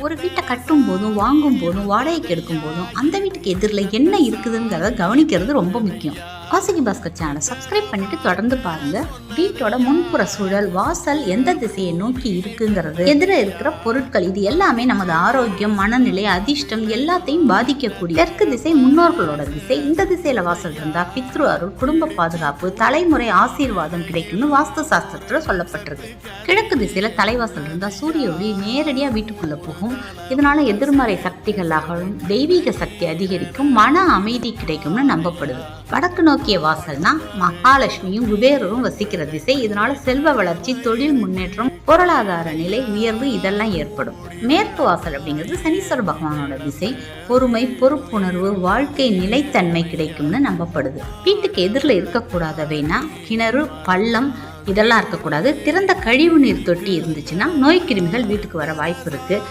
ஒரு வீட்டை கட்டும் போதும் வாங்கும் போதும் வாடகைக்கு எடுக்கும் போதும் அந்த வீட்டுக்கு எதிரில் என்ன இருக்குதுங்கிறத கவனிக்கிறது ரொம்ப முக்கியம். வாசுகி பாஸ்கர் சேனலை சப்ஸ்கிரைப் பண்ணிட்டு தொடர்ந்து பாருங்க. வீட்டோட முன்புற சூழல் வாசல் எந்த திசையை நோக்கி இருக்குங்கிறது எதிர இருக்கிற பொருட்கள் இது எல்லாமே நமது ஆரோக்கியம் மனநிலை அதிர்ஷ்டம் எல்லாத்தையும் பாதிக்கக்கூடிய தெற்கு திசை முன்னோர்களோட திசை. இந்த திசையில வாசல் இருந்தா பித்ரு அருள் குடும்ப பாதுகாப்பு தலைமுறை ஆசீர்வாதம் கிடைக்கும்னு வாஸ்து சாஸ்திரத்துல சொல்லப்பட்டிருக்கு. கிழக்கு திசையில தலைவாசல் இருந்தா சூரிய ஒளி நேரடியா வீட்டுக்குள்ள போகும். இதனால எதிர்மறை சக்திகள் அகலும் தெய்வீக சக்தி அதிகரிக்கும் மன அமைதி கிடைக்கும்னு நம்பப்படுது. வடக்கு நோக்கிய வாசல்னா மகாலட்சுமியும் குபேரரும் வசிக்கிற திசை. இதனால செல்வ வளர்ச்சி தொழில் முன்னேற்றம் பொருளாதார நிலை உயர்வு இதெல்லாம் ஏற்படும். மேற்கு வாசல் அப்படிங்கிறது சனீஸ்வர பகவானோட திசை. பொறுமை பொறுப்புணர்வு வாழ்க்கை நிலைத்தன்மை கிடைக்கும்னு நம்பப்படுது. வீட்டுக்கு எதிரில் இருக்கக்கூடாதவைனா கிணறு பள்ளம் இதெல்லாம் இருக்கக்கூடாது. திறந்த கழிவு நீர் தொட்டி இருந்துச்சுன்னா நோய் கிருமிகள் வீட்டுக்கு வர வாய்ப்பு இருக்குது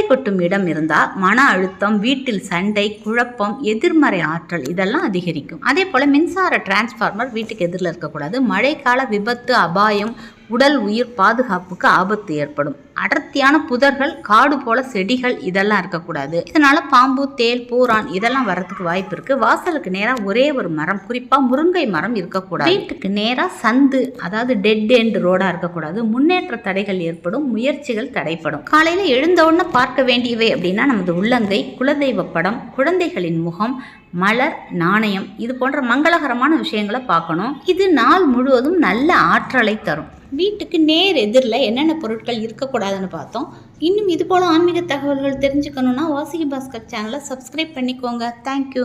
சண்டை கொட்டும் இடம் இருந்தால் மன அழுத்தம் வீட்டில் சண்டை குழப்பம் எதிர்மறை ஆற்றல் இதெல்லாம் அதிகரிக்கும். அதே போல் மின்சார டிரான்ஸ்ஃபார்மர் வீட்டுக்கு எதிரில் இருக்கக்கூடாது. மழைக்கால விபத்து அபாயம் உடல் உயிர் பாதுகாப்புக்கு ஆபத்து ஏற்படும். அடர்த்தியான புதர்கள் காடு போல செடிகள் இதெல்லாம் இருக்கக்கூடாது. இதனால பாம்பு தேல் பூரான் இதெல்லாம் வரதுக்கு வாய்ப்பு இருக்கு. வாசலுக்கு நேரா ஒரே ஒரு மரம் குறிப்பா முருங்கை மரம் இருக்கக்கூடாது. வீட்டுக்கு நேரா சந்து அதாவது டெட் எண்ட் ரோடா இருக்கக்கூடாது. முன்னேற்ற தடைகள் ஏற்படும் முயற்சிகள் தடைப்படும். காலையில எழுந்த உடனே பார்க்க வேண்டியவை அப்படின்னா நமது உள்ளங்கை குலதெய்வ படம் குழந்தைகளின் முகம் மலர் நாணயம் இது போன்ற மங்களகரமான விஷயங்களை பார்க்கணும். இது நாள் முழுவதும் நல்ல ஆற்றலை தரும். வீட்டுக்கு நேர் எதிரில் என்னென்ன பொருட்கள் இருக்கக்கூடாதுன்னு பார்த்தோம். இன்னும் இது போல் ஆன்மீக தகவல்கள் தெரிஞ்சுக்கணுன்னா வாசிகி பாஸ்கர் சேனலை சப்ஸ்கிரைப் பண்ணிக்கோங்க. தேங்க்யூ